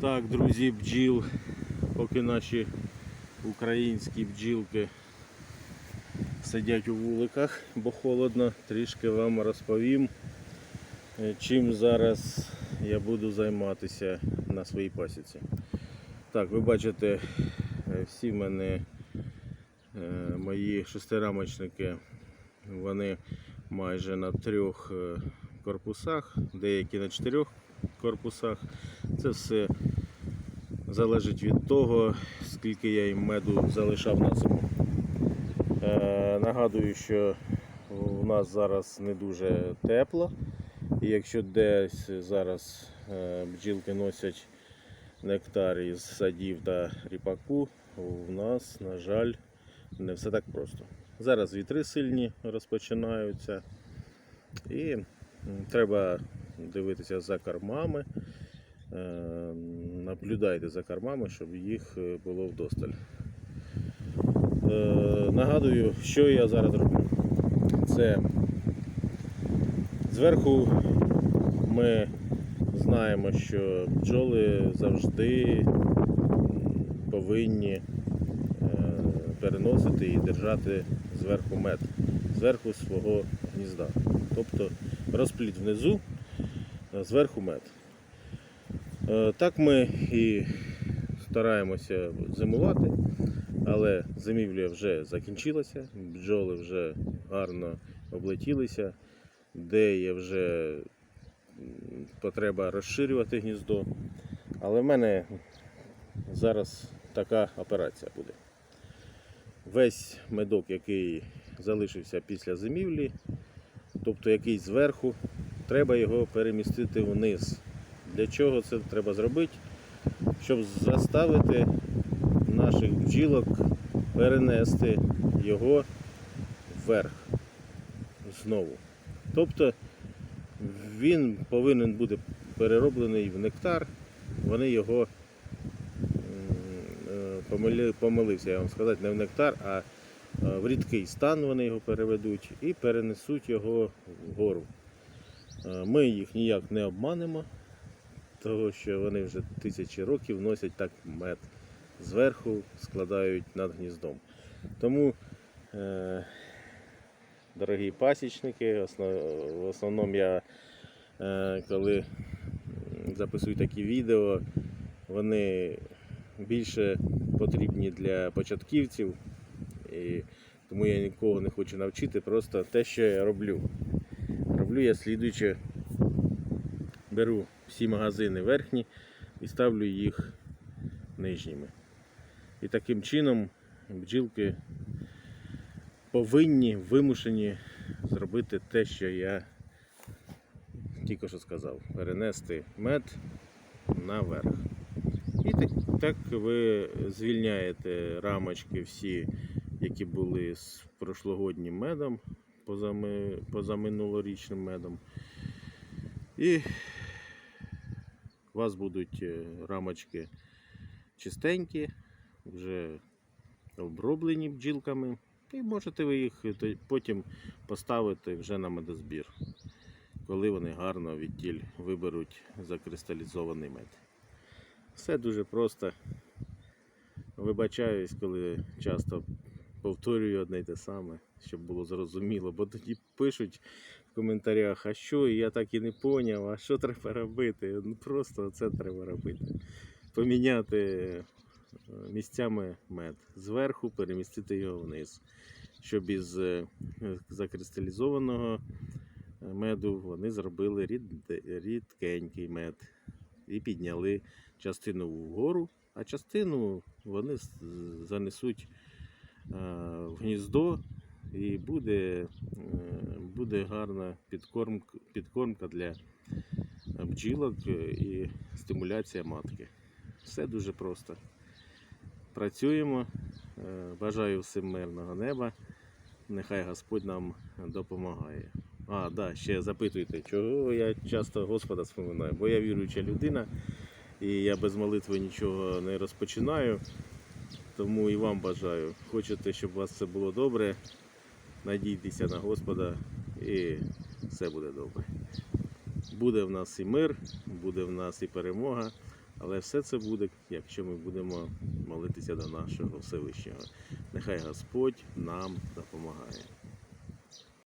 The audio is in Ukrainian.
Так, друзі, бджіл, поки наші українські бджілки сидять у вуликах, бо холодно, трішки вам розповім, е, чим зараз я буду займатися на своїй пасіці. Так, ви бачите, е, всі в мене е, мої шестирамочники, вони майже на трьох корпусах, деякі на чотирьох корпусах. Це все залежить від того, скільки я їм меду залишав на зиму. Е, нагадую, що у нас зараз не дуже тепло. І якщо десь зараз е, бджілки носять нектар із садів та ріпаку, у нас, на жаль, не все так просто. Зараз вітри сильні розпочинаються. І треба дивитися за кормами. Е, Наблюдайте за кормами, щоб їх е, було вдосталь. Е, Нагадую, що я зараз роблю. Це зверху ми знаємо, що бджоли завжди повинні переносити і держати зверху мед, зверху свого гнізда. Тобто розпліт внизу, зверху мед. Е, Так ми і стараємося зимувати, але зимівля вже закінчилася, бджоли вже гарно облетілися, де є вже потреба розширювати гніздо. Але в мене зараз така операція буде. Весь медок, який залишився після зимівлі, тобто який зверху, треба його перемістити вниз. Для чого це треба зробити? Щоб заставити наших бджілок перенести його вверх знову. Тобто він повинен бути перероблений в нектар, вони його е, помили- помилився, я вам сказати, не в нектар, а е, в рідкий стан вони його переведуть і перенесуть його вгору. Е, Ми їх ніяк не обманемо, того що вони вже тисячі років носять так мед зверху, складають над гніздом. Тому, е, дорогі пасічники, в основному я е, коли записую такі відео, вони більше потрібні для початківців. І тому я нікого не хочу навчити, просто те, що я роблю. Роблю я слідуюче, беру всі магазини верхні і ставлю їх нижніми. І таким чином бджілки повинні, вимушені зробити те, що я тільки що сказав, перенести мед наверх. І так, так ви звільняєте рамочки всі, які були з прошлогоднім медом, позами, позаминулорічним медом. І у вас будуть е, рамочки чистенькі, вже оброблені бджілками. І можете ви їх е, потім поставити вже на медозбір, коли вони гарно відтіль виберуть закристалізований мед. Все дуже просто. Вибачаюсь, коли часто повторюю одне й те саме, щоб було зрозуміло, бо тоді пишуть в коментарях, а що, я так і не поняв, а що треба робити? Ну просто це треба робити. Поміняти е, місцями мед. Зверху перемістити його вниз. Щоб із е, закристалізованого е, меду вони зробили рід- рідкенький мед і підняли частину вгору, а частину вони занесуть в гніздо і буде, е, буде гарна підкормка, підкормка для бджілок е, і стимуляція матки. Все дуже просто. Працюємо. Е, Бажаю всім мирного неба. Нехай Господь нам допомагає. А, да, ще запитуйте, чого я часто Господа споминаю, бо я віруюча людина і я без молитви нічого не розпочинаю. Тому і вам бажаю. Хочете, щоб у вас все було добре. Надійтеся на Господа і все буде добре. Буде в нас і мир, буде в нас і перемога. Але все це буде, якщо ми будемо молитися до нашого Всевишнього. Нехай Господь нам допомагає.